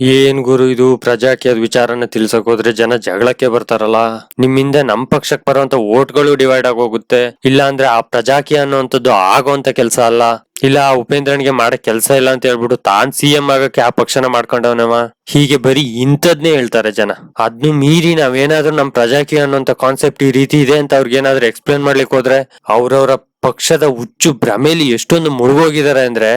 ಏನ್ ಗುರು ಇದು? ಪ್ರಜಾಕೀಯದ ವಿಚಾರನ ತಿಳ್ಸಕ್ ಹೋದ್ರೆ ಜನ ಜಗಳಕ್ಕೆ ಬರ್ತಾರಲ್ಲ. ನಿಮ್ಮಿಂದ ನಮ್ ಪಕ್ಷಕ್ ಬರುವಂತ ಓಟ್ಗಳು ಡಿವೈಡ್ ಆಗೋಗುತ್ತೆ. ಇಲ್ಲ ಅಂದ್ರೆ ಆ ಪ್ರಜಾಕೀಯ ಅನ್ನುವಂಥದ್ದು ಆಗೋಂತ ಕೆಲಸ ಅಲ್ಲ. ಇಲ್ಲ, ಆ ಉಪೇಂದ್ರನ್ಗೆ ಮಾಡಕ್ ಕೆಲಸ ಇಲ್ಲ ಅಂತ ಹೇಳ್ಬಿಟ್ಟು ತಾನ್ ಸಿ ಎಂ ಆಗಕ್ಕೆ ಆ ಪಕ್ಷನ ಮಾಡ್ಕೊಂಡವನವ? ಹೀಗೆ ಬರೀ ಇಂಥದ್ನೇ ಹೇಳ್ತಾರೆ ಜನ. ಅದ್ನು ಮೀರಿ ನಾವೇನಾದ್ರೂ ನಮ್ ಪ್ರಜಾಕೀಯ ಅನ್ನೋಂತ ಕಾನ್ಸೆಪ್ಟ್ ಈ ರೀತಿ ಇದೆ ಅಂತ ಅವ್ರಿಗೆ ಏನಾದ್ರು ಎಕ್ಸ್ಪ್ಲೇನ್ ಮಾಡ್ಲಿಕ್ಕೆ ಹೋದ್ರೆ ಅವ್ರವ್ರ ಪಕ್ಷದ ಹುಚ್ಚು ಭ್ರಮೆಲಿ ಎಷ್ಟೊಂದು ಮುಳುಗೋಗಿದ್ದಾರೆ ಅಂದ್ರೆ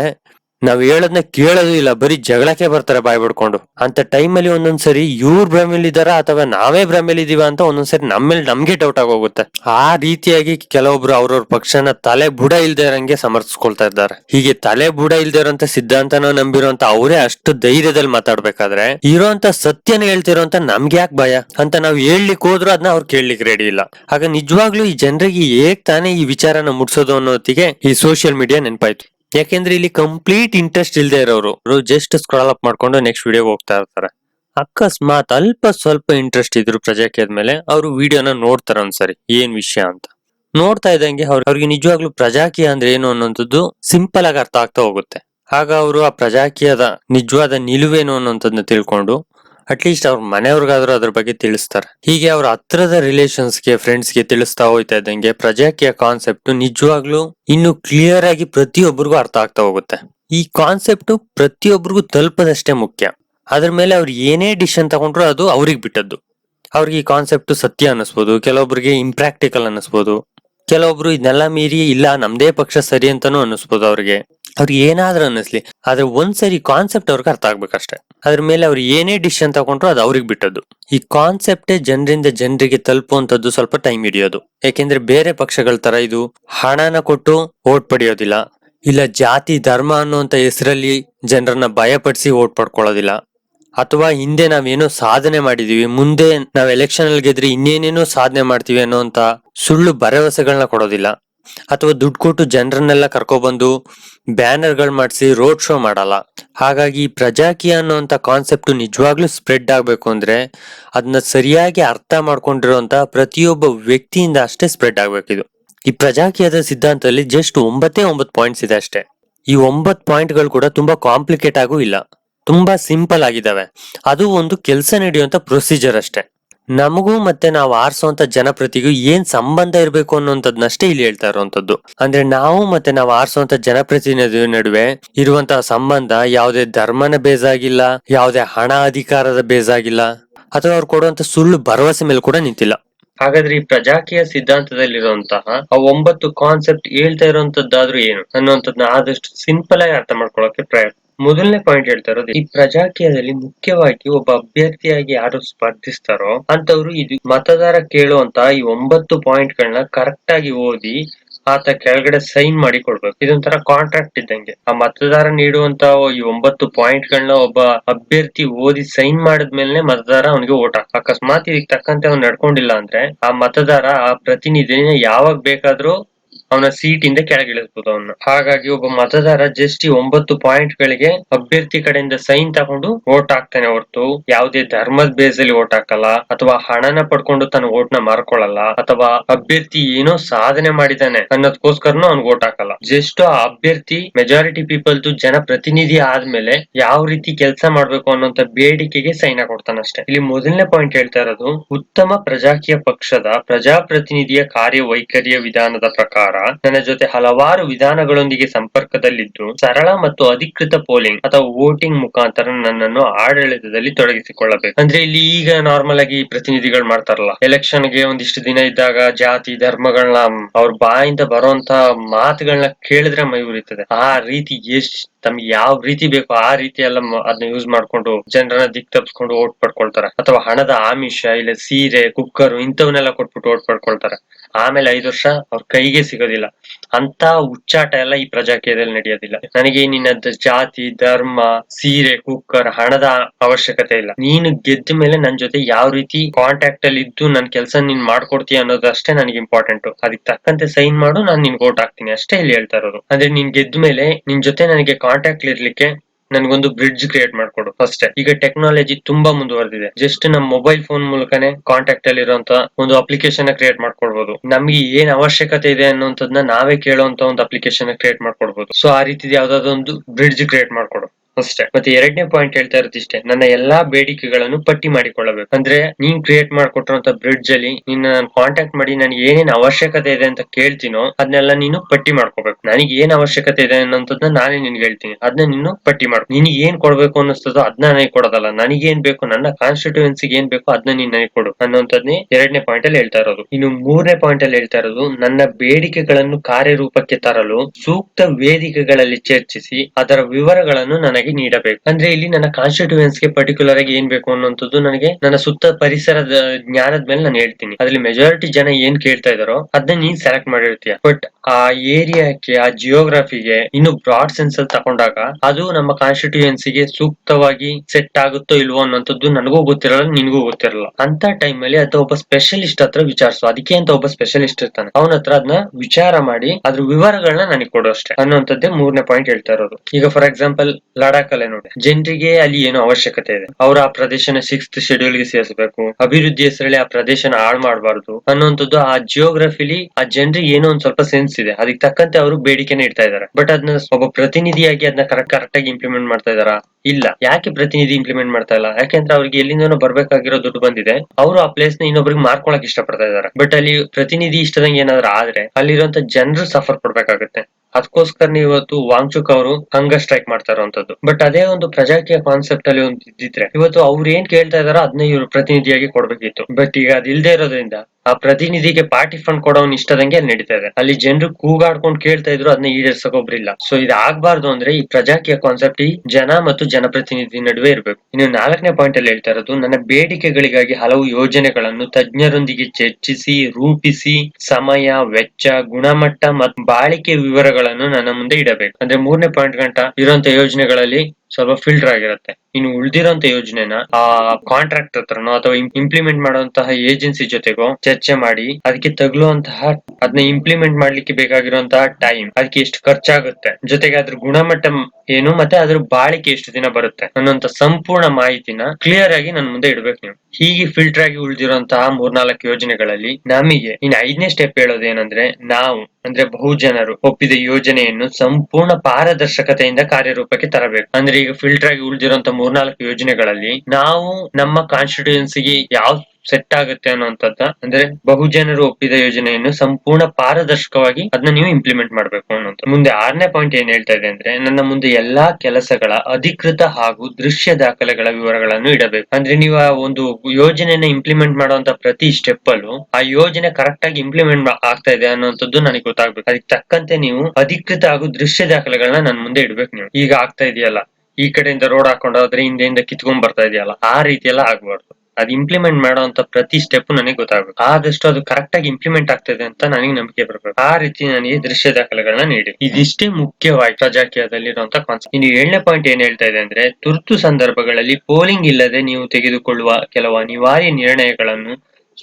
ನಾವ್ ಹೇಳದ್ನ ಕೇಳೋದು ಇಲ್ಲ, ಬರೀ ಜಗಳಕ್ಕೆ ಬರ್ತಾರೆ ಬಾಯ್ ಬಿಡ್ಕೊಂಡು. ಅಂತ ಟೈಮಲ್ಲಿ ಒಂದೊಂದ್ಸರಿ ಇವ್ರ ಭ್ರಮೇಲಿದಾರ ಅಥವಾ ನಾವೇ ಭ್ರಮೆಲಿ ಇದೀವ ಅಂತ ಒಂದೊಂದ್ಸರಿ ನಮ್ಮೇಲೆ ನಮ್ಗೆ ಡೌಟ್ ಆಗೋಗುತ್ತೆ. ಆ ರೀತಿಯಾಗಿ ಕೆಲವೊಬ್ರು ಅವ್ರವ್ರ ಪಕ್ಷನ ತಲೆ ಬುಡ ಇಲ್ದೇ ಇರಂಗೆ ಸಮರ್ಥಿಸ್ಕೊಳ್ತಾ ಇದ್ದಾರೆ. ಹೀಗೆ ತಲೆ ಬುಡ ಇಲ್ದೇ ಇರೋಂತ ಸಿದ್ಧಾಂತನ ನಂಬಿರೋಂತ ಅವರೇ ಅಷ್ಟು ಧೈರ್ಯದಲ್ಲಿ ಮಾತಾಡ್ಬೇಕಾದ್ರೆ ಇರೋಂತ ಸತ್ಯನ ಹೇಳ್ತಿರೋಂತ ನಮ್ಗೆ ಯಾಕೆ ಭಯ? ಅಂತ ನಾವ್ ಹೇಳ್ಲಿಕ್ಕೆ ಹೋದ್ರು ಅದನ್ನ ಅವ್ರು ಕೇಳಲಿಕ್ಕೆ ರೆಡಿ ಇಲ್ಲ. ಆಗ ನಿಜವಾಗ್ಲೂ ಈ ಜನರಿಗೆ ಹೇಗ್ ತಾನೇ ಈ ವಿಚಾರನ ಮುಟ್ಸೋದು ಅನ್ನೋತ್ತಿಗೆ ಈ ಸೋಷಿಯಲ್ ಮೀಡಿಯಾ ನೆನಪಾಯ್ತು. ಯಾಕೆಂದ್ರೆ ಇಲ್ಲಿ ಕಂಪ್ಲೀಟ್ ಇಂಟ್ರೆಸ್ಟ್ ಇಲ್ಲದೆ ಇರೋರು. ಜಸ್ಟ್ ಸ್ಕ್ರಾಲ್ ಅಪ್ ಮಾಡ್ಕೊಂಡು ನೆಕ್ಸ್ಟ್ ವಿಡಿಯೋಗೆ ಹೋಗ್ತಾ ಇರ್ತಾರೆ. ಅಕಸ್ಮಾತ್ ಅಲ್ಪ ಸ್ವಲ್ಪ ಇಂಟ್ರೆಸ್ಟ್ ಇದ್ರು ಪ್ರಜಾಕೀಯದ ಮೇಲೆ ಅವರು ವಿಡಿಯೋನ ನೋಡ್ತಾರೆ ಒಂದ್ಸರಿ, ಏನ್ ವಿಷಯ ಅಂತ. ನೋಡ್ತಾ ಇದ್ದಂಗೆ ಅವ್ರು, ಅವ್ರಿಗೆ ನಿಜವಾಗ್ಲೂ ಪ್ರಜಾಕೀಯ ಅಂದ್ರೆ ಏನು ಅನ್ನೋಂಥದ್ದು ಸಿಂಪಲ್ ಆಗಿ ಅರ್ಥ ಆಗ್ತಾ ಹೋಗುತ್ತೆ. ಆಗ ಅವರು ಆ ಪ್ರಜಾಕೀಯದ ನಿಜವಾದ ನಿಲುವೇನು ಅನ್ನೋಂಥದ್ನ ತಿಳ್ಕೊಂಡು ಅಟ್ಲೀಸ್ಟ್ ಅವ್ರ ಮನೆಯವ್ರಿಗಾದ್ರೂ ಅದ್ರ ಬಗ್ಗೆ ತಿಳಿಸ್ತಾರೆ. ಹೀಗೆ ಅವ್ರ ಹತ್ರದ ರಿಲೇಷನ್ಸ್ಗೆ ಫ್ರೆಂಡ್ಸ್ಗೆ ತಿಳಿಸ್ತಾ ಹೋಯ್ತಾ ಇದ್ದಂಗೆ ಪ್ರಜಾಕೀಯ ಕಾನ್ಸೆಪ್ಟ್ ನಿಜವಾಗ್ಲೂ ಇನ್ನು ಕ್ಲಿಯರ್ ಆಗಿ ಪ್ರತಿಯೊಬ್ಬರಿಗೂ ಅರ್ಥ ಆಗ್ತಾ ಹೋಗುತ್ತೆ. ಈ ಕಾನ್ಸೆಪ್ಟ್ ಪ್ರತಿಯೊಬ್ಬರಿಗೂ ತಲುಪದಷ್ಟೇ ಮುಖ್ಯ. ಅದ್ರ ಮೇಲೆ ಅವ್ರು ಏನೇ ಡಿಸಿಷನ್ ತಗೊಂಡ್ರು ಅದು ಅವ್ರಿಗೆ ಬಿಟ್ಟದ್ದು. ಅವ್ರಿಗೆ ಈ ಕಾನ್ಸೆಪ್ಟ್ ಸತ್ಯ ಅನ್ನಿಸ್ಬೋದು, ಕೆಲವೊಬ್ರಿಗೆ ಇಂಪ್ರಾಕ್ಟಿಕಲ್ ಅನ್ನಿಸ್ಬೋದು, ಕೆಲವೊಬ್ರು ಇದನ್ನೆಲ್ಲ ಮೀರಿ ಇಲ್ಲ ನಮ್ದೇ ಪಕ್ಷ ಸರಿ ಅಂತಾನೂ ಅನ್ನಿಸ್ಬೋದು ಅವ್ರಿಗೆ. ಅವ್ರಿಗೆ ಏನಾದ್ರೂ ಅನ್ನಿಸ್ಲಿ. ಆದ್ರೆ ಒಂದ್ಸರಿ ಕಾನ್ಸೆಪ್ಟ್ ಅವ್ರಿಗೆ ಅರ್ಥ ಆಗ್ಬೇಕಷ್ಟೇ ಅದ್ರ ಮೇಲೆ ಅವ್ರು ಏನೇ ಡಿಸಿಷನ್ ತಗೊಂಡ್ರು ಅದು ಅವ್ರಿಗೆ ಬಿಟ್ಟದ್ದು. ಈ ಕಾನ್ಸೆಪ್ಟೇ ಜನರಿಂದ ಜನರಿಗೆ ತಲುಪುವಂತದ್ದು ಸ್ವಲ್ಪ ಟೈಮ್ ಹಿಡಿಯೋದು. ಯಾಕೆಂದ್ರೆ ಬೇರೆ ಪಕ್ಷಗಳ ತರ ಇದು ಹಣನ ಕೊಟ್ಟು ಓಟ್ ಪಡೆಯೋದಿಲ್ಲ. ಇಲ್ಲ ಜಾತಿ, ಧರ್ಮ ಅನ್ನುವಂತ ಹೆಸರಲ್ಲಿ ಜನರನ್ನ ಭಯಪಡಿಸಿ ಓಟ್ ಪಡ್ಕೊಳ್ಳೋದಿಲ್ಲ. ಅಥವಾ ಹಿಂದೆ ನಾವೇನೋ ಸಾಧನೆ ಮಾಡಿದೀವಿ, ಮುಂದೆ ನಾವ್ ಎಲೆಕ್ಷನ್ ಅಲ್ಲಿ ಗೆದ್ರೆ ಇನ್ನೇನೇನೋ ಸಾಧನೆ ಮಾಡ್ತೀವಿ ಅನ್ನೋಂತ ಸುಳ್ಳು ಭರವಸೆಗಳನ್ನ ಕೊಡೋದಿಲ್ಲ. ಅಥವಾ ದುಡ್ಡು ಕೊಟ್ಟು ಜನರನ್ನೆಲ್ಲ ಕರ್ಕೊಬಂದು ಬ್ಯಾನರ್ಗಳು ಮಾಡಿಸಿ ರೋಡ್ ಶೋ ಮಾಡಲ್ಲ. ಹಾಗಾಗಿ ಪ್ರಜಾಕೀಯ ಅನ್ನೋಂಥ ಕಾನ್ಸೆಪ್ಟ್ ನಿಜವಾಗ್ಲೂ ಸ್ಪ್ರೆಡ್ ಆಗ್ಬೇಕು ಅಂದ್ರೆ ಅದನ್ನ ಸರಿಯಾಗಿ ಅರ್ಥ ಮಾಡ್ಕೊಂಡಿರೋಂತ ಪ್ರತಿಯೊಬ್ಬ ವ್ಯಕ್ತಿಯಿಂದ ಅಷ್ಟೇ ಸ್ಪ್ರೆಡ್ ಆಗ್ಬೇಕಿದು ಈ ಪ್ರಜಾಕೀಯದ ಸಿದ್ಧಾಂತದಲ್ಲಿ ಜಸ್ಟ್ ಒಂಬತ್ತೇ ಒಂಬತ್ತು ಪಾಯಿಂಟ್ಸ್ ಇದೆ ಅಷ್ಟೇ. ಈ ಒಂಬತ್ತು ಪಾಯಿಂಟ್ಗಳು ಕೂಡ ತುಂಬಾ ಕಾಂಪ್ಲಿಕೇಟ್ ಆಗೂ ಇಲ್ಲ. ತುಂಬಾ ಸಿಂಪಲ್ ಆಗಿದಾವೆ. ಅದು ಒಂದು ಕೆಲಸ ನಡೆಯುವಂಥ ಪ್ರೊಸೀಜರ್ ಅಷ್ಟೇ. ನಮಗೂ ಮತ್ತೆ ನಾವು ಆರಿಸುವಂತ ಜನಪ್ರತಿಗೂ ಏನ್ ಸಂಬಂಧ ಇರಬೇಕು ಅನ್ನೋಂಥದ್ನಷ್ಟೇ ಇಲ್ಲಿ ಹೇಳ್ತಾ ಇರುವಂತದ್ದು ಅಂದ್ರೆ ನಾವು ಮತ್ತೆ ನಾವು ಆರಿಸುವಂತ ಜನಪ್ರತಿನಿಧಿ ನಡುವೆ ಇರುವಂತಹ ಸಂಬಂಧ ಯಾವುದೇ ಧರ್ಮನ ಬೇಸ್ ಆಗಿಲ್ಲ ಯಾವುದೇ ಹಣ ಅಧಿಕಾರದ ಬೇಸ್ ಆಗಿಲ್ಲ ಅಥವಾ ಅವ್ರು ಕೊಡುವಂತ ಸುಳ್ಳು ಭರವಸೆ ಮೇಲೆ ಕೂಡ ನಿಂತಿಲ್ಲ. ಹಾಗಾದ್ರೆ ಈ ಪ್ರಜಾಕೀಯ ಸಿದ್ಧಾಂತದಲ್ಲಿರುವಂತಹ ಆ ಒಂಬತ್ತು ಕಾನ್ಸೆಪ್ಟ್ ಹೇಳ್ತಾ ಇರುವಂತದ್ದಾದ್ರೂ ಏನು ಅನ್ನುವಂಥದ್ನ ಆದಷ್ಟು ಸಿಂಪಲ್ ಆಗಿ ಅರ್ಥ ಮಾಡ್ಕೊಳ್ಳೋಕೆ ಪ್ರಯತ್ನ. ಮೊದಲನೇ ಪಾಯಿಂಟ್ ಹೇಳ್ತಾ ಇರೋದು, ಈ ಪ್ರಜಾಕೀಯದಲ್ಲಿ ಮುಖ್ಯವಾಗಿ ಒಬ್ಬ ಅಭ್ಯರ್ಥಿಯಾಗಿ ಯಾರು ಸ್ಪರ್ಧಿಸ್ತಾರೋ ಅಂತವ್ರು ಇದು ಮತದಾರ ಕೇಳುವಂತ ಈ ಒಂಬತ್ತು ಪಾಯಿಂಟ್ ಗಳನ್ನ ಕರೆಕ್ಟ್ ಆಗಿ ಓದಿ ಆತ ಕೆಳಗಡೆ ಸೈನ್ ಮಾಡಿ ಕೊಡ್ಬೇಕು. ಇದೊಂಥರ ಕಾಂಟ್ರಾಕ್ಟ್ ಇದ್ದಂಗೆ. ಆ ಮತದಾರ ನೀಡುವಂತ ಈ ಒಂಬತ್ತು ಪಾಯಿಂಟ್ ಗಳನ್ನ ಒಬ್ಬ ಅಭ್ಯರ್ಥಿ ಓದಿ ಸೈನ್ ಮಾಡಿದ್ಮೇಲೆ ಮತದಾರ ಅವನಿಗೆ ಓಟ್ ಅಕಸ್ಮಾತ್ ಇದಕ್ಕೆ ತಕ್ಕಂತೆ ಅವ್ನು ನಡ್ಕೊಂಡಿಲ್ಲ ಅಂದ್ರೆ ಆ ಮತದಾರ ಆ ಪ್ರತಿನಿಧಿನ ಯಾವಾಗ ಬೇಕಾದ್ರೂ ಅವನ ಸೀಟ್ ಇಂದ ಕೆಳಗಿಳಿಸಬಹುದು ಅವನ್ನ. ಹಾಗಾಗಿ ಒಬ್ಬ ಮತದಾರ ಜಸ್ಟ್ ಈ ಒಂಬತ್ತು ಪಾಯಿಂಟ್ ಗಳಿಗೆ ಅಭ್ಯರ್ಥಿ ಕಡೆಯಿಂದ ಸೈನ್ ತಗೊಂಡು ವೋಟ್ ಹಾಕ್ತಾನೆ ಹೊರತು ಯಾವುದೇ ಧರ್ಮದ ಬೇಸ್ ಅಲ್ಲಿ ವೋಟ್ ಹಾಕಲ್ಲ, ಅಥವಾ ಹಣನ ಪಡ್ಕೊಂಡು ತನ್ನ ವೋಟ್ನ ಮಾರ್ಕೊಳ್ಳಲ್ಲ, ಅಥವಾ ಅಭ್ಯರ್ಥಿ ಏನೋ ಸಾಧನೆ ಮಾಡಿದಾನೆ ಅನ್ನೋದಕ್ಕೋಸ್ಕರನು ಅವ್ನ್ ವೋಟ್ ಹಾಕಲ್ಲ. ಜಸ್ಟ್ ಆ ಅಭ್ಯರ್ಥಿ ಮೆಜಾರಿಟಿ ಪೀಪಲ್ ಜನಪ್ರತಿನಿಧಿ ಆದ್ಮೇಲೆ ಯಾವ ರೀತಿ ಕೆಲಸ ಮಾಡ್ಬೇಕು ಅನ್ನೋಂತ ಬೇಡಿಕೆಗೆ ಸೈನ್ ಕೊಡ್ತಾನೆ ಅಷ್ಟೇ. ಇಲ್ಲಿ ಮೊದಲನೇ ಪಾಯಿಂಟ್ ಹೇಳ್ತಾ ಇರೋದು, ಉತ್ತಮ ಪ್ರಜಾಕೀಯ ಪಕ್ಷದ ಪ್ರಜಾಪ್ರತಿನಿಧಿಯ ಕಾರ್ಯ ವೈಖರಿಯ ವಿಧಾನದ ಪ್ರಕಾರ ನನ್ನ ಜೊತೆ ಹಲವಾರು ವಿಧಾನಗಳೊಂದಿಗೆ ಸಂಪರ್ಕದಲ್ಲಿದ್ದು, ಸರಳ ಮತ್ತು ಅಧಿಕೃತ ಪೋಲಿಂಗ್ ಅಥವಾ ವೋಟಿಂಗ್ ಮುಖಾಂತರ ನನ್ನನ್ನು ಆಡಳಿತದಲ್ಲಿ ತೊಡಗಿಸಿಕೊಳ್ಳಬೇಕು. ಅಂದ್ರೆ ಇಲ್ಲಿ ಈಗ ನಾರ್ಮಲ್ ಆಗಿ ಪ್ರತಿನಿಧಿಗಳು ಮಾಡ್ತಾರಲ್ಲ ಎಲೆಕ್ಷನ್ಗೆ ಒಂದಿಷ್ಟು ದಿನ ಇದ್ದಾಗ ಜಾತಿ, ಧರ್ಮಗಳನ್ನ ಅವ್ರ ಬಾಯಿಂದ ಬರುವಂತ ಮಾತುಗಳನ್ನ ಕೇಳಿದ್ರೆ ಮೈ ಉರಿತದೆ ಆ ರೀತಿ ಎಷ್ಟ್ ತಮ್ಗೆ ಯಾವ ರೀತಿ ಬೇಕು ಆ ರೀತಿ ಎಲ್ಲ ಅದನ್ನ ಯೂಸ್ ಮಾಡ್ಕೊಂಡು ಜನರನ್ನ ದಿಕ್ ತಪ್ಪಿಸ್ಕೊಂಡು ಓಟ್ ಪಡ್ಕೊಳ್ತಾರೆ. ಅಥವಾ ಹಣದ ಆಮಿಷ, ಇಲ್ಲ ಸೀರೆ, ಕುಕ್ಕರ್ ಇಂಥವನ್ನೆಲ್ಲ ಕೊಟ್ಬಿಟ್ಟು ಓಟ್ ಪಡ್ಕೊಳ್ತಾರೆ. ಆಮೇಲೆ ಐದು ವರ್ಷ ಅವ್ರ ಕೈಗೆ ಸಿಗೋದಿಲ್ಲ. ಅಂತ ಹುಚ್ಚಾಟ ಎಲ್ಲ ಈ ಪ್ರಜಾಕೀಯದಲ್ಲಿ ನಡೆಯೋದಿಲ್ಲ. ನನಗೆ ನಿನ್ನ ದ- ಜಾತಿ, ಧರ್ಮ, ಸೀರೆ, ಕುಕ್ಕರ್, ಹಣದ ಅವಶ್ಯಕತೆ ಇಲ್ಲ. ನೀನು ಗೆದ್ದ ಮೇಲೆ ನನ್ ಜೊತೆ ಯಾವ ರೀತಿ ಕಾಂಟ್ಯಾಕ್ಟ್ ಅಲ್ಲಿ ಇದ್ದು ನನ್ ಕೆಲಸ ನೀನ್ ಮಾಡ್ಕೊಡ್ತೀಯ ಅನ್ನೋದಷ್ಟೇ ನನಗೆ ಇಂಪಾರ್ಟೆಂಟ್ ಅದಕ್ಕೆ ತಕ್ಕಂತೆ ಸೈನ್ ಮಾಡು, ನಾನು ನಿನ್ ಓಟ್ ಹಾಕ್ತೀನಿ. ಅಷ್ಟೇ ಇಲ್ಲಿ ಹೇಳ್ತಾ ಇರೋದು. ಅಂದ್ರೆ ನೀನ್ ಗೆದ್ದ ಮೇಲೆ ನಿನ್ ಜೊತೆ ನನಗೆ ಕಾಂಟ್ಯಾಕ್ಟ್ ಇರ್ಲಿಕ್ಕೆ ನನ್ಗೊಂದು ಬ್ರಿಡ್ಜ್ ಕ್ರಿಯೇಟ್ ಮಾಡ್ಕೊಡು ಅಷ್ಟೇ ಈಗ ಟೆಕ್ನಾಲಜಿ ತುಂಬಾ ಮುಂದುವರೆದಿದೆ. ಜಸ್ಟ್ ನಮ್ ಮೊಬೈಲ್ ಫೋನ್ ಮೂಲಕನೇ ಕಾಂಟ್ಯಾಕ್ಟ್ ಅಲ್ಲಿ ಇರುವಂತ ಒಂದು ಅಪ್ಲಿಕೇಶನ್ ಕ್ರಿಯೇಟ್ ಮಾಡ್ಕೊಡ್ಬೋದು. ನಮ್ಗೆ ಏನ್ ಅವಶ್ಯಕತೆ ಇದೆ ಅನ್ನುವಂಥದ್ನ ನಾವೇ ಕೇಳುವಂತ ಒಂದು ಅಪ್ಲಿಕೇಶನ್ ಕ್ರಿಯೇಟ್ ಮಾಡ್ಕೊಡ್ಬೋದು. ಸೊ ಆ ರೀತಿ ಯಾವ್ದಾದ್ರು ಒಂದು ಬ್ರಿಡ್ಜ್ ಕ್ರಿಯೇಟ್ ಮಾಡ್ಕೊಡು. ಅಷ್ಟೇ. ಮತ್ತೆ ಎರಡನೇ ಪಾಯಿಂಟ್ ಹೇಳ್ತಾ ಇರೋದು ಇಷ್ಟೇ ನನ್ನ ಎಲ್ಲಾ ಬೇಡಿಕೆಗಳನ್ನು ಪಟ್ಟಿ ಮಾಡಿಕೊಳ್ಳಬೇಕು. ಅಂದ್ರೆ ನೀನ್ ಕ್ರಿಯೇಟ್ ಮಾಡಿಕೊಟ್ಟಿರುವಂತ ಬ್ರಿಡ್ಜ್ ಅಲ್ಲಿ ನಿನ್ನ ನಾನು ಕಾಂಟ್ಯಾಕ್ಟ್ ಮಾಡಿ ನನಗೆ ಏನೇನ್ ಅವಶ್ಯಕತೆ ಇದೆ ಅಂತ ಕೇಳ್ತೀನೋ ಅದನ್ನೆಲ್ಲ ನೀನು ಪಟ್ಟಿ ಮಾಡ್ಕೋಬೇಕು. ನನಗೆ ಏನ್ ಅವಶ್ಯಕತೆ ಇದೆ ಅನ್ನೋದನ್ನ ನಾನೇ ನಿನ್ಗೆ ಹೇಳ್ತೀನಿ. ಅದನ್ನ ನೀನು ಪಟ್ಟಿ ಮಾಡ್ಕೊ. ನಿನಗೆ ಏನ್ ಕೊಡ್ಬೇಕು ಅನ್ನಿಸ್ತದೋ ಅದನ್ನ ನನಗೆ ಕೊಡೋದಲ್ಲ. ನನಗೆ ಏನ್ ಬೇಕು, ನನ್ನ ಕಾನ್ಸ್ಟಿಟ್ಯೂನ್ಸಿಗೆ ಏನ್ ಬೇಕು ಅದನ್ನ ನೀನ್ ನನಗೆ ಕೊಡು ಅನ್ನೋಂಥದ್ನೇ ಎರಡನೇ ಪಾಯಿಂಟ್ ಅಲ್ಲಿ ಹೇಳ್ತಾ ಇರೋದು. ಇನ್ನು ಮೂರನೇ ಪಾಯಿಂಟ್ ಅಲ್ಲಿ ಹೇಳ್ತಾ ಇರೋದು, ನನ್ನ ಬೇಡಿಕೆಗಳನ್ನು ಕಾರ್ಯರೂಪಕ್ಕೆ ತರಲು ಸೂಕ್ತ ವೇದಿಕೆಗಳಲ್ಲಿ ಚರ್ಚಿಸಿ ಅದರ ವಿವರಗಳನ್ನು ನನಗೆ ನೀಡಬೇಕು. ಅಂದ್ರೆ ಇಲ್ಲಿ ನನ್ನ ಕಾನ್ಸ್ಟಿಟ್ಯೂನ್ಸ್ಗೆ ಪರ್ಟಿಕ್ಯುಲರ್ ಆಗಿ ಏನ್ ಬೇಕು ಅನ್ನೋಂಥದ್ದು ನನಗೆ ನನ್ನ ಸುತ್ತ ಪರಿಸರದ ಜ್ಞಾನದ ಮೇಲೆ ನಾನು ಹೇಳ್ತೀನಿ. ಅದ್ರಲ್ಲಿ ಮೆಜಾರಿಟಿ ಜನ ಏನ್ ಕೇಳ್ತಾ ಇದಾರೋ ಅದನ್ನ ನೀನ್ ಸೆಲೆಕ್ಟ್ ಮಾಡಿರ್ತೀಯ. ಬಟ್ ಆ ಏರಿಯಾಕ್ಕೆ ಆ ಜಿಯೋಗ್ರಫಿಗೆ ಇನ್ನು ಬ್ರಾಡ್ ಸೆನ್ಸ್ ಅಲ್ಲಿ ತಗೊಂಡಾಗ ಅದು ನಮ್ಮ ಕಾನ್ಸ್ಟಿಟ್ಯೂಯೆನ್ಸಿಗೆ ಸೂಕ್ತವಾಗಿ ಸೆಟ್ ಆಗುತ್ತೋ ಇಲ್ವೋ ಅನ್ನೋಂಥದ್ದು ನನಗೂ ಗೊತ್ತಿರಲ್ಲ, ನಿನಗೂ ಗೊತ್ತಿರಲ್ಲ. ಅಂತ ಟೈಮ್ ಅಲ್ಲಿ ಅಥವಾ ಒಬ್ಬ ಸ್ಪೆಷಲಿಸ್ಟ್ ಹತ್ರ ವಿಚಾರಿಸು. ಅದಕ್ಕೆ ಅಂತ ಒಬ್ಬ ಸ್ಪೆಷಲಿಸ್ಟ್ ಇರ್ತಾನೆ. ಅವನ ಹತ್ರ ಅದನ್ನ ವಿಚಾರ ಮಾಡಿ ಅದ್ರ ವಿವರಗಳನ್ನ ನನಗೆ ಕೊಡೋ ಅಷ್ಟೇ ಅನ್ನೋಂಥದ್ದೇ ಮೂರನೇ ಪಾಯಿಂಟ್ ಹೇಳ್ತಾ ಇರೋದು. ಈಗ ಫಾರ್ ಎಕ್ಸಾಂಪಲ್ ಲಡಾಖ್ ಅಲ್ಲೇ ನೋಡಿ. ಜನರಿಗೆ ಅಲ್ಲಿ ಏನೋ ಅವಶ್ಯಕತೆ ಇದೆ. ಅವ್ರ ಆ ಪ್ರದೇಶನ ಸಿಕ್ಸ್ತ್ ಶೆಡ್ಯೂಲ್ಗೆ ಸೇರಿಸಬೇಕು. ಅಭಿವೃದ್ಧಿ ಹೆಸರಲ್ಲಿ ಆ ಪ್ರದೇಶನ ಹಾಳು ಮಾಡಬಾರ್ದು ಅನ್ನುವಂಥದ್ದು ಆ ಜಿಯೋಗ್ರಫಿಲಿ ಆ ಜನರಿಗೆ ಏನೋ ಒಂದ್ ಸ್ವಲ್ಪ ಸೆನ್ಸ್ ಇದೆ. ಅದಕ್ಕೆ ತಕ್ಕಂತೆ ಅವರು ಬೇಡಿಕೆನ ಇಡ್ತಾ ಇದಾರೆ ಬಟ್ ಅದನ್ನ ಒಬ್ಬ ಪ್ರತಿನಿಧಿಯಾಗಿ ಅದನ್ನ ಕರೆಕ್ಟ್ ಕರೆಕ್ಟ್ ಆಗಿ ಇಂಪ್ಲಿಮೆಂಟ್ ಮಾಡ್ತಾ ಇದಾರಾ ಇಲ್ಲ. ಯಾಕೆ ಪ್ರತಿನಿಧಿ ಇಂಪ್ಲಿಮೆಂಟ್ ಮಾಡ್ತಾ ಇಲ್ಲ? ಯಾಕೆಂದ್ರೆ ಅವ್ರಿಗೆ ಎಲ್ಲಿಂದನೋ ಬರ್ಬೇಕಾಗಿರೋ ದುಡ್ಡು ಬಂದಿದೆ. ಅವರು ಆ ಪ್ಲೇಸ್ನ ಇನ್ನೊಬ್ರಿಗೆ ಮಾರ್ಕೊಳಕ್ ಇಷ್ಟಪಡ್ತಾ ಇದಾರೆ ಬಟ್ ಅಲ್ಲಿ ಪ್ರತಿನಿಧಿ ಇಷ್ಟದಂಗೆ ಏನಾದ್ರು ಆದ್ರೆ ಅಲ್ಲಿರುವಂತ ಜನರು ಸಫರ್ ಪಡ್ಬೇಕಾಗತ್ತೆ ಅದಕ್ಕೋಸ್ಕರ ಇವತ್ತು ವಾಂಗ್ಚುಕ್ ಅವರು ಹಂಗ ಸ್ಟ್ರೈಕ್ ಮಾಡ್ತಾ ಅಂತದ್ದು. ಬಟ್ ಅದೇ ಒಂದು ಪ್ರಜಾಕೀಯ ಕಾನ್ಸೆಪ್ಟ್ ಅಲ್ಲಿ ಒಂದು ಇದ್ದಿದ್ರೆ, ಇವತ್ತು ಅವ್ರು ಏನ್ ಕೇಳ್ತಾ ಇದಾರೋ ಅದನ್ನ ಇವ್ರು ಪ್ರತಿನಿಧಿಯಾಗಿ ಕೊಡ್ಬೇಕಿತ್ತು. ಬಟ್ ಈಗ ಅದ್ ಇಲ್ದೇ ಇರೋದ್ರಿಂದ ಆ ಪ್ರತಿನಿಧಿಗೆ ಪಾರ್ಟಿ ಫಂಡ್ ಕೊಡೋನ್ ಇಷ್ಟದಂಗೆ ನಡೀತಾ ಇದೆ ಅಲ್ಲಿ ಜನರು ಕೂಗಾಡ್ಕೊಂಡು ಕೇಳ್ತಾ ಇದ್ರು ಅದನ್ನ ಈಡೇರ್ಸಕ್ ಒಬ್ರಿಲ್ಲ ಸೊ ಇದು ಆಗ್ಬಾರ್ದು ಅಂದ್ರೆ ಈ ಪ್ರಜಾಕೀಯ ಕಾನ್ಸೆಪ್ಟ್ ಈ ಜನ ಮತ್ತು ಜನಪ್ರತಿನಿಧಿ ನಡುವೆ ಇರಬೇಕು. ಇನ್ನು ನಾಲ್ಕನೇ ಪಾಯಿಂಟ್ ಅಲ್ಲಿ ಹೇಳ್ತಾ ಇರೋದು, ನನ್ನ ಬೇಡಿಕೆಗಳಿಗಾಗಿ ಹಲವು ಯೋಜನೆಗಳನ್ನು ತಜ್ಞರೊಂದಿಗೆ ಚರ್ಚಿಸಿ, ರೂಪಿಸಿ, ಸಮಯ, ವೆಚ್ಚ, ಗುಣಮಟ್ಟ ಮತ್ತು ಬಾಳಿಕೆ ವಿವರಗಳನ್ನು ನನ್ನ ಮುಂದೆ ಇಡಬೇಕು. ಅಂದ್ರೆ ಮೂರನೇ ಪಾಯಿಂಟ್ ಗಂಟ ಇರುವಂತ ಯೋಜನೆಗಳಲ್ಲಿ ಸ್ವಲ್ಪ ಫಿಲ್ಟರ್ ಆಗಿರುತ್ತೆ. ಇನ್ನು ಉಳಿದಿರೋಂತ ಯೋಜನೆನ ಆ ಕಾಂಟ್ರಾಕ್ಟ್ ಹತ್ರನೋ ಅಥವಾ ಇಂಪ್ಲಿಮೆಂಟ್ ಮಾಡುವಂತಹ ಏಜೆನ್ಸಿ ಜೊತೆಗೋ ಚರ್ಚೆ ಮಾಡಿ ಅದಕ್ಕೆ ತಗಲುವಂತಹ ಅದನ್ನ ಇಂಪ್ಲಿಮೆಂಟ್ ಮಾಡ್ಲಿಕ್ಕೆ ಬೇಕಾಗಿರುವಂತಹ ಟೈಮ್ ಅದಕ್ಕೆ ಎಷ್ಟು ಖರ್ಚಾಗುತ್ತೆ ಜೊತೆಗೆ ಅದ್ರ ಗುಣಮಟ್ಟ ಏನು, ಮತ್ತೆ ಅದ್ರ ಬಾಳಿಕೆ ಎಷ್ಟು ದಿನ ಬರುತ್ತೆ ಅನ್ನೋಂತ ಸಂಪೂರ್ಣ ಮಾಹಿತಿನ ಕ್ಲಿಯರ್ ಆಗಿ ನನ್ನ ಮುಂದೆ ಇಡ್ಬೇಕು ನೀವು. ಹೀಗೆ ಫಿಲ್ಟರ್ ಆಗಿ ಉಳಿದಿರುವಂತಹ ಮೂರ್ನಾಲ್ಕು ಯೋಜನೆಗಳಲ್ಲಿ ನಮಗೆ ಇನ್ನು ಐದನೇ ಸ್ಟೆಪ್ ಹೇಳೋದು ಏನಂದ್ರೆ ನಾವು ಅಂದ್ರೆ ಬಹುಜನರು ಒಪ್ಪಿದ ಯೋಜನೆಯನ್ನು ಸಂಪೂರ್ಣ ಪಾರದರ್ಶಕತೆಯಿಂದ ಕಾರ್ಯರೂಪಕ್ಕೆ ತರಬೇಕು. ಅಂದ್ರೆ ಈಗ ಫಿಲ್ಟರ್ ಆಗಿ ಉಳಿದಿರುವಂತಹ ಮೂರ್ನಾಲ್ಕು ಯೋಜನೆಗಳಲ್ಲಿ ನಾವು ನಮ್ಮ ಕಾನ್ಸ್ಟಿಟ್ಯೂನ್ಸಿಗೆ ಯಾವ ಸೆಟ್ ಆಗುತ್ತೆ ಅನ್ನುವಂಥದ್ದ. ಅಂದ್ರೆ ಬಹುಜನರು ಒಪ್ಪಿದ ಯೋಜನೆಯನ್ನು ಸಂಪೂರ್ಣ ಪಾರದರ್ಶಕವಾಗಿ ಅದನ್ನ ನೀವು ಇಂಪ್ಲಿಮೆಂಟ್ ಮಾಡ್ಬೇಕು ಅನ್ನೋದು ಮುಂದೆ ಆರನೇ ಪಾಯಿಂಟ್ ಏನ್ ಹೇಳ್ತಾ ಇದೆ ಅಂದ್ರೆ, ನನ್ನ ಮುಂದೆ ಎಲ್ಲಾ ಕೆಲಸಗಳ ಅಧಿಕೃತ ಹಾಗೂ ದೃಶ್ಯ ದಾಖಲೆಗಳ ವಿವರಗಳನ್ನು ಇಡಬೇಕು. ಅಂದ್ರೆ ನೀವು ಆ ಒಂದು ಯೋಜನೆಯನ್ನ ಇಂಪ್ಲಿಮೆಂಟ್ ಮಾಡುವಂತ ಪ್ರತಿ ಸ್ಟೆಪ್ ಅಲ್ಲೂ ಆ ಯೋಜನೆ ಕರೆಕ್ಟ್ ಆಗಿ ಇಂಪ್ಲಿಮೆಂಟ್ ಆಗ್ತಾ ಇದೆ ಅನ್ನೋಂಥದ್ದು ನನಗೆ ಗೊತ್ತಾಗ್ಬೇಕು. ಅದಕ್ಕೆ ತಕ್ಕಂತೆ ನೀವು ಅಧಿಕೃತ ಹಾಗೂ ದೃಶ್ಯ ದಾಖಲೆಗಳನ್ನ ನನ್ನ ಮುಂದೆ ಇಡ್ಬೇಕು ನೀವು. ಈಗ ಆಗ್ತಾ ಇದೆಯಲ್ಲ? ಈ ಕಡೆಯಿಂದ ರೋಡ್ ಹಾಕೊಂಡು ಹೋದ್ರೆ ಹಿಂದೆಯಿಂದ ಕಿತ್ಕೊಂಡ್ ಬರ್ತಾ ಇದೆಯಲ್ಲ? ಆ ರೀತಿ ಎಲ್ಲ ಆಗ್ಬಾರ್ದು. ಅದ್ ಇಂಪ್ಲಿಮೆಂಟ್ ಮಾಡುವಂತ ಪ್ರತಿ ಸ್ಟೆಪ್ ನನಗೆ ಗೊತ್ತಾಗಬೇಕು ಆದಷ್ಟು ಅದು ಕರೆಕ್ಟ್ ಆಗಿ ಇಂಪ್ಲಿಮೆಂಟ್ ಆಗ್ತದೆ ಅಂತ ನನಗೆ ನಂಬಿಕೆ ಬರಬೇಕು. ಆ ರೀತಿ ನನಗೆ ದೃಶ್ಯ ದಾಖಲೆಗಳನ್ನ ನೀಡಿ ಇದಿಷ್ಟೇ ಮುಖ್ಯವಾಗಿ ಪ್ರಜಾಕೀಯದಲ್ಲಿರುವಂತ ಕಾನ್ಸೆಪ್ಟ್ ಇನ್ನು ಏಳನೇ ಪಾಯಿಂಟ್ ಏನ್ ಹೇಳ್ತಾ ಇದೆ ಅಂದ್ರೆ, ತುರ್ತು ಸಂದರ್ಭಗಳಲ್ಲಿ ಪೋಲಿಂಗ್ ಇಲ್ಲದೆ ನೀವು ತೆಗೆದುಕೊಳ್ಳುವ ಕೆಲವು ಅನಿವಾರ್ಯ ನಿರ್ಣಯಗಳನ್ನು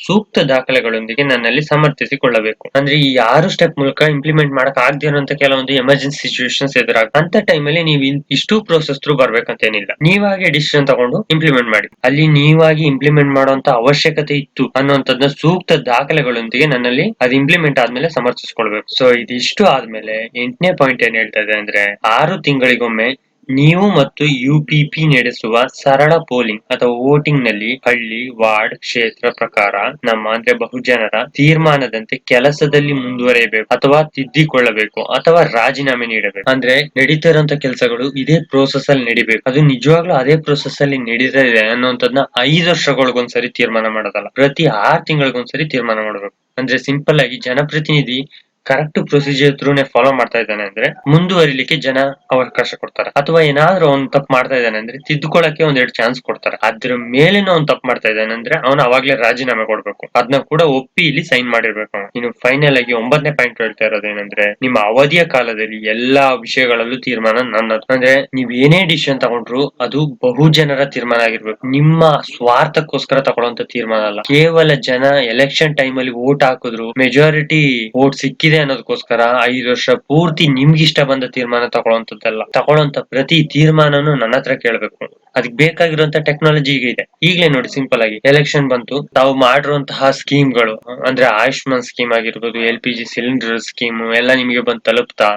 ಸೂಕ್ತ ದಾಖಲೆಗಳೊಂದಿಗೆ ನನ್ನಲ್ಲಿ ಸಮರ್ಥಿಸಿಕೊಳ್ಳಬೇಕು. ಅಂದ್ರೆ ಈ ಆರು ಸ್ಟೆಪ್ ಮೂಲಕ ಇಂಪ್ಲಿಮೆಂಟ್ ಮಾಡಕ್ ಆಗದೆ ಇರುವಂತ ಕೆಲವೊಂದು ಎಮರ್ಜೆನ್ಸಿ ಸಿಚುವೇಶನ್ಸ್ ಎದುರಾಗ ಅಂತ ಟೈಮಲ್ಲಿ ನೀವು ಇನ್- ಇಷ್ಟು ಪ್ರೋಸೆಸ್ ಥ್ರೂ ಬರ್ಬೇಕಂತೇನಿಲ್ಲ. ನೀವಾಗಿ ಡಿಸಿಷನ್ ತಗೊಂಡು ಇಂಪ್ಲಿಮೆಂಟ್ ಮಾಡಿ. ಅಲ್ಲಿ ನೀವಾಗಿ ಇಂಪ್ಲಿಮೆಂಟ್ ಮಾಡುವಂತ ಅವಶ್ಯಕತೆ ಇತ್ತು ಅನ್ನುವಂಥದ್ದನ್ನ ಸೂಕ್ತ ದಾಖಲೆಗಳೊಂದಿಗೆ ನನ್ನಲ್ಲಿ ಅದು ಇಂಪ್ಲಿಮೆಂಟ್ ಆದ್ಮೇಲೆ ಸಮರ್ಥಿಸ್ಕೊಳ್ಬೇಕು. ಸೊ ಇದಿಷ್ಟು ಆದ್ಮೇಲೆ ಎಂಟನೇ ಪಾಯಿಂಟ್ ಏನ್ ಹೇಳ್ತಾ ಇದೆ ಅಂದ್ರೆ ಆರು ತಿಂಗಳಿಗೊಮ್ಮೆ ನೀವು ಮತ್ತು ಯುಪಿಪಿ ನಡೆಸುವ ಸರಳ ಪೋಲಿಂಗ್ ಅಥವಾ ವೋಟಿಂಗ್ನಲ್ಲಿ ಹಳ್ಳಿ, ವಾರ್ಡ್, ಕ್ಷೇತ್ರ ಪ್ರಕಾರ ನಮ್ಮ ಅಂದ್ರೆ ಬಹುಜನರ ತೀರ್ಮಾನದಂತೆ ಕೆಲಸದಲ್ಲಿ ಮುಂದುವರಿಯಬೇಕು ಅಥವಾ ತಿದ್ದಿಕೊಳ್ಳಬೇಕು ಅಥವಾ ರಾಜೀನಾಮೆ ನೀಡಬೇಕು. ಅಂದ್ರೆ ನಡೀತಾ ಇರುವಂತ ಕೆಲಸಗಳು ಇದೇ ಪ್ರೋಸೆಸ್ ಅಲ್ಲಿ ನಡಿಬೇಕು. ಅದು ನಿಜವಾಗ್ಲೂ ಅದೇ ಪ್ರೋಸೆಸ್ ಅಲ್ಲಿ ನಡೀತಾ ಇದೆ ಅನ್ನುವಂಥದ್ನ ಐದು ವರ್ಷಗಳಿಗೊಂದ್ಸರಿ ತೀರ್ಮಾನ ಮಾಡೋದಲ್ಲ. ಪ್ರತಿ ಆರ್ ತಿಂಗಳಿಗೊಂದ್ಸರಿ ತೀರ್ಮಾನ ಮಾಡಬೇಕು. ಅಂದ್ರೆ ಸಿಂಪಲ್ ಆಗಿ ಜನಪ್ರತಿನಿಧಿ ಕರೆಕ್ಟ್ ಪ್ರೊಸೀಜರ್ ತ್ರೂನೇ ಫಾಲೋ ಮಾಡ್ತಾ ಇದ್ದಾನೆ ಅಂದ್ರೆ ಮುಂದುವರಿಲಿಕ್ಕೆ ಜನ ಅವಕಾಶ ಕೊಡ್ತಾರೆ. ಅಥವಾ ಏನಾದ್ರೂ ಅವ್ನು ತಪ್ಪು ಮಾಡ್ತಾ ಇದ್ದಾನೆ ಅಂದ್ರೆ ತಿದ್ದುಕೊಳ್ಳಕ್ಕೆ ಒಂದೆರಡು ಚಾನ್ಸ್ ಕೊಡ್ತಾರೆ. ಅದ್ರ ಮೇಲೇನೋ ಅವ್ನು ತಪ್ಪು ಮಾಡ್ತಾ ಇದ್ದಾನೆ ಅಂದ್ರೆ ಅವನು ಅವಾಗ್ಲೇ ರಾಜೀನಾಮೆ ಕೊಡ್ಬೇಕು. ಅದನ್ನ ಕೂಡ ಒಪ್ಪಿ ಇಲ್ಲಿ ಸೈನ್ ಮಾಡಿರ್ಬೇಕು. ಇನ್ನು ಫೈನಲ್ ಆಗಿ ಒಂಬತ್ತನೇ ಪಾಯಿಂಟ್ ಹೇಳ್ತಾ ಇರೋದು ಏನಂದ್ರೆ ನಿಮ್ಮ ಅವಧಿಯ ಕಾಲದಲ್ಲಿ ಎಲ್ಲಾ ವಿಷಯಗಳಲ್ಲೂ ತೀರ್ಮಾನ ನನ್ನದು. ಅಂದ್ರೆ ನೀವ್ ಏನೇ ಡಿಸಿಷನ್ ತಗೊಂಡ್ರು ಅದು ಬಹುಜನರ ತೀರ್ಮಾನ ಆಗಿರ್ಬೇಕು. ನಿಮ್ಮ ಸ್ವಾರ್ಥಕ್ಕೋಸ್ಕರ ತಗೊಳ್ಳೋಂತ ತೀರ್ಮಾನ ಅಲ್ಲ. ಕೇವಲ ಜನ ಎಲೆಕ್ಷನ್ ಟೈಮ್ ಅಲ್ಲಿ ವೋಟ್ ಹಾಕಿದ್ರು ಮೆಜಾರಿಟಿ ವೋಟ್ ಸಿಕ್ಕಿದೆ ಅನ್ನೋದಕ್ಕೋಸ್ಕರ ಐದು ವರ್ಷ ಪೂರ್ತಿ ನಿಮ್ಗಿಷ್ಟ ಬಂದ ತೀರ್ಮಾನ ತಗೊಳ್ಳೋಂಥದ್ದಲ್ಲ ತಗೊಳ್ಳುವಂತ ಪ್ರತಿ ತೀರ್ಮಾನನು ನನ್ನ ಹತ್ರ ಕೇಳ್ಬೇಕು. ಅದಕ್ಕೆ ಬೇಕಾಗಿರುವಂತ ಟೆಕ್ನಾಲಜಿ ಈಗ ಇದೆ. ಈಗಲೇ ನೋಡಿ ಸಿಂಪಲ್ ಆಗಿ ಎಲೆಕ್ಷನ್ ಬಂತು. ತಾವು ಮಾಡಿರುವಂತಹ ಸ್ಕೀಮ್ಗಳು ಅಂದ್ರೆ ಆಯುಷ್ಮಾನ್ ಸ್ಕೀಮ್ ಆಗಿರ್ಬೋದು L P G cylinder scheme ಎಲ್ಲ ನಿಮಗೆ ಬಂದು ತಲುಪ್ತಾ?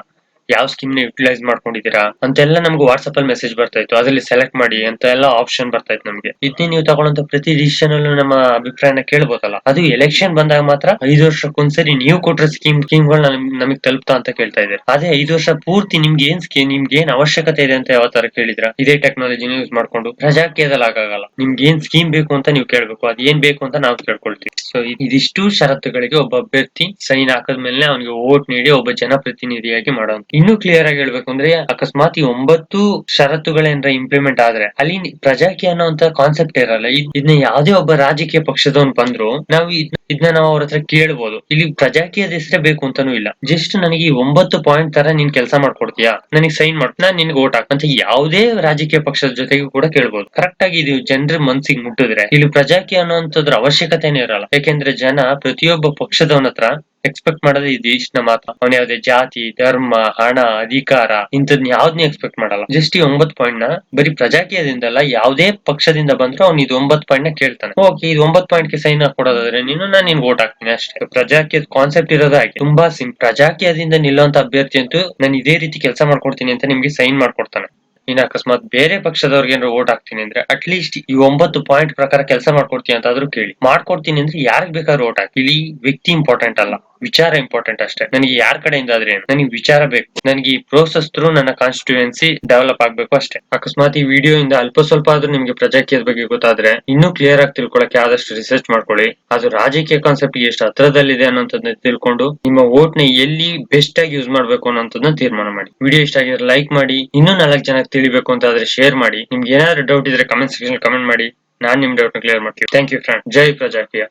ಯಾವ ಸ್ಕೀಮ್ನ ಯುಟಿಲೈಸ್ ಮಾಡ್ಕೊಂಡಿದ್ದೀರಾ? ಅಂತೆಲ್ಲ ನಮ್ಗೆ ವಾಟ್ಸ್ಆಪ್ ಅಲ್ಲಿ ಮೆಸೇಜ್ ಬರ್ತಾ ಇತ್ತು. ಅದ್ರಲ್ಲಿ ಸೆಲೆಕ್ಟ್ ಮಾಡಿ ಅಂತ ಎಲ್ಲ ಆಪ್ಷನ್ ಬರ್ತಾ ಇತ್ತು ನಮ್ಗೆ. ಇದನ್ನ ನೀವು ತಗೊಳ್ಳೋ ಪ್ರತಿ ಡಿಸಿಷನ್ ಅಲ್ಲೂ ನಮ್ಮ ಅಭಿಪ್ರಾಯನ ಕೇಳ್ಬೋದಲ್ಲ. ಅದು ಎಲೆಕ್ಷನ್ ಬಂದಾಗ ಮಾತ್ರ ಐದು ವರ್ಷಕ್ಕೊಂದ್ಸರಿ ನೀವು ಕೊಟ್ರ ಸ್ಕೀಮ್ ಸ್ಕೀಮ್ಗಳನ್ನ ನಮಗೆ ತಲುಪ್ತಾ ಅಂತ ಕೇಳ್ತಾ ಇದ್ದಾರೆ. ಅದೇ ಐದು ವರ್ಷ ಪೂರ್ತಿ ನಿಮ್ಗೆ ಏನ್ ಸ್ಕೀಮ್ ನಿಮ್ಗೆ ಏನ್ ಅವಶ್ಯಕತೆ ಇದೆ ಅಂತ ಯಾವ ತರ ಕೇಳಿದ್ರ? ಇದೇ ಟೆಕ್ನಾಲಜಿನ ಯೂಸ್ ಮಾಡ್ಕೊಂಡು ರಜಾ ಕೇಳಲಾಗಲ್ಲ ನಿಮ್ಗೆ ಏನ್ ಸ್ಕೀಮ್ ಬೇಕು ಅಂತ ನೀವು ಕೇಳ್ಬೇಕು. ಅದ್ ಏನ್ ಬೇಕು ಅಂತ ನಾವು ಕೇಳ್ಕೊಳ್ತೀವಿ ಸೊ ಇದಿಷ್ಟು ಷರತ್ತುಗಳಿಗೆ ಒಬ್ಬ ಅಭ್ಯರ್ಥಿ ಸೈನ್ ಹಾಕದ್ಮೇಲೆ ಅವನಿಗೆ ವೋಟ್ ನೀಡಿ ಒಬ್ಬ ಜನಪ್ರತಿನಿಧಿಯಾಗಿ ಮಾಡೋದು ಇನ್ನು ಕ್ಲಿಯರ್ ಆಗಿ ಹೇಳ್ಬೇಕು ಅಂದ್ರೆ ಅಕಸ್ಮಾತ್ ಈ ಒಂಬತ್ತು ಷರತ್ತುಗಳೇನ್ರ ಇಂಪ್ಲಿಮೆಂಟ್ ಆದ್ರೆ ಅಲ್ಲಿ ಪ್ರಜಾಕಿ ಅನ್ನೋಂತ ಕಾನ್ಸೆಪ್ಟ್ ಇರಲ್ಲ. ಇದ್- ಇದನ್ನ ಯಾವ್ದೇ ಒಬ್ಬ ರಾಜಕೀಯ ಪಕ್ಷದವನ್ ಬಂದ್ರು ನಾವು ಇದ್ನ ಇದನ್ನ ನಾವು ಅವ್ರ ಹತ್ರ ಕೇಳ್ಬೋದು. ಇಲ್ಲಿ ಪ್ರಜಾಕೀಯದ ಹೆಸರೇ ಬೇಕು ಅಂತಾನೂ ಇಲ್ಲ. ಜಸ್ಟ್ ನನಗೆ ಈ ಒಂಬತ್ತು ಪಾಯಿಂಟ್ ತರ ನೀನ್ ಕೆಲಸ ಮಾಡ್ಕೊಡ್ತೀಯಾ? ನನಗೆ ಸೈನ್ ಮಾಡ್ ನಾನ್ ನಿನ್ಗೆ ಓಟ್ ಹಾಕ್ ಯಾವುದೇ ರಾಜಕೀಯ ಪಕ್ಷದ ಜೊತೆಗೂ ಕೂಡ ಕೇಳ್ಬೋದು. ಕರೆಕ್ಟ್ ಆಗಿ ಇದು ಜನರ ಮನ್ಸಿಗೆ ಮುಟ್ಟಿದ್ರೆ ಇಲ್ಲಿ ಪ್ರಜಾಕೀಯ ಅನ್ನೋಂಥದ್ರ ಅವಶ್ಯಕತೆನೇ ಇರಲ್ಲ. ಯಾಕೆಂದ್ರೆ ಜನ ಪ್ರತಿಯೊಬ್ಬ ಪಕ್ಷದವನ ಹತ್ರ ಎಕ್ಸ್ಪೆಕ್ಟ್ ಮಾಡೋದೇ ಇದು ಇಷ್ಟ ಮಾತ್ರ. ಅವನ ಯಾವ್ದೇ ಜಾತಿ, ಧರ್ಮ, ಹಣ, ಅಧಿಕಾರ ಇಂಥದ್ ಯಾವ್ದನ್ನ ಎಕ್ಸ್ಪೆಕ್ಟ್ ಮಾಡಲ್ಲ. ಜಸ್ಟ್ ಈ ಒಂಬತ್ ಪಾಯಿಂಟ್ನ ಬರೀ ಪ್ರಜಾಕೀಯದಿಂದಲ್ಲ, ಯಾವುದೇ ಪಕ್ಷದಿಂದ ಬಂದ್ರು ಅವ್ನು ಇದು ಒಂಬತ್ ಪಾಯಿಂಟ್ನ ಕೇಳ್ತಾನೆ. ಓಕೆ, ಇದು ಒಂಬತ್ ಪಾಯಿಂಟ್ಗೆ ಸೈನ್ ಹಾಕೊಡೋದಾದ್ರೆ ನೀನು, ನಾನು ನಿನ್ ವೋಟ್ ಹಾಕ್ತೀನಿ ಅಷ್ಟೇ. ಪ್ರಜಾಕೀಯದ ಕಾನ್ಸೆಪ್ಟ್ ಇರೋದಾಗಿ ತುಂಬಾ ಸಿಂ ಪ್ರಜಾಕೀಯದಿಂದ ನಿಲ್ಲುವಂತ ಅಭ್ಯರ್ಥಿ ಅಂತೂ ನಾನು ಇದೇ ರೀತಿ ಕೆಲಸ ಮಾಡ್ಕೊಡ್ತೀನಿ ಅಂತ ನಿಮ್ಗೆ ಸೈನ್ ಮಾಡ್ಕೊಡ್ತಾನೆ. ಇನ್ನು ಅಕಸ್ಮಾತ್ ಬೇರೆ ಪಕ್ಷದವ್ರಿಗೆ ವೋಟ್ ಹಾಕ್ತೀನಿ ಅಂದ್ರೆ ಅಟ್ಲೀಸ್ಟ್ ಈ ಒಂಬತ್ತು ಪಾಯಿಂಟ್ ಪ್ರಕಾರ ಕೆಲಸ ಮಾಡ್ಕೊಡ್ತೀನಿ ಅಂತಾದ್ರೂ ಕೇಳಿ. ಮಾಡ್ಕೊಡ್ತೀನಿ ಅಂದ್ರೆ ಯಾರಿಗ್ ಬೇಕಾದ್ರೂ ವೋಟ್ ಹಾಕಿ. ಇಲ್ಲಿ ವ್ಯಕ್ತಿ ಇಂಪಾರ್ಟೆಂಟ್ ಅಲ್ಲ. ವಿಚಾರ ಇಂಪಾರ್ಟೆಂಟ್ ಅಷ್ಟೇ. ನನಗೆ ಯಾರ ಕಡೆಯಿಂದ ಆದ್ರೆ ನನಗೆ ವಿಚಾರ ಬೇಕು. ನನಗೆ ಈ ಪ್ರೋಸೆಸ್ ಥ್ರೂ ನನ್ನ ಕಾನ್ಸ್ಟಿಟ್ಯೂಯೆನ್ಸಿ ಡೆವಲಪ್ ಆಗ್ಬೇಕು ಅಷ್ಟೇ. ಅಕಸ್ಮಾತ್ ಈ ವಿಡಿಯೋ ಇಂದ ಅಲ್ಪ ಸ್ವಲ್ಪ ಆದ್ರೂ ನಿಮ್ಗೆ ಪ್ರಜಾಕೀಯದ ಬಗ್ಗೆ ಗೊತ್ತಾದ್ರೆ ಇನ್ನೂ ಕ್ಲಿಯರ್ ಆಗಿ ತಿಳ್ಕೊಳಕ್ಕೆ ಆದಷ್ಟು ರಿಸರ್ಚ್ ಮಾಡ್ಕೊಳ್ಳಿ. ಅದು ರಾಜಕೀಯ ಕಾನ್ಸೆಪ್ಟ್ ಎಷ್ಟು ಹತ್ರದಲ್ಲಿದೆ ಅನ್ನೋದನ್ನ ತಿಳ್ಕೊಂಡು ನಿಮ್ಮ ವೋಟ್ನ ಎಲ್ಲಿ ಬೆಸ್ಟ್ ಆಗಿ ಯೂಸ್ ಮಾಡ್ಬೇಕು ಅನ್ನೋದನ್ನ ತೀರ್ಮಾನ ಮಾಡಿ. ವಿಡಿಯೋ ಇಷ್ಟ ಆಗಿದ್ರೆ ಲೈಕ್ ಮಾಡಿ. ಇನ್ನೂ ನಾಲ್ಕು ಜನಕ್ಕೆ ತಿಳಿಬೇಕು ಅಂತ ಆದ್ರೆ ಶೇರ್ ಮಾಡಿ. ನಿಮ್ಗೆ ಏನಾದ್ರು ಡೌಟ್ ಇದ್ರೆ ಕಮೆಂಟ್ ಸೆಕ್ಷನ್ ಕಮೆಂಟ್ ಮಾಡಿ. ನಾನ್ ನಿಮ್ ಡೌಟ್ ಕ್ಲಿಯರ್ ಮಾಡ್ತೀವಿ ಥ್ಯಾಂಕ್ ಯು ಫ್ರೆಂಡ್ ಜೈ ಪ್ರಜಾಕೀಯ.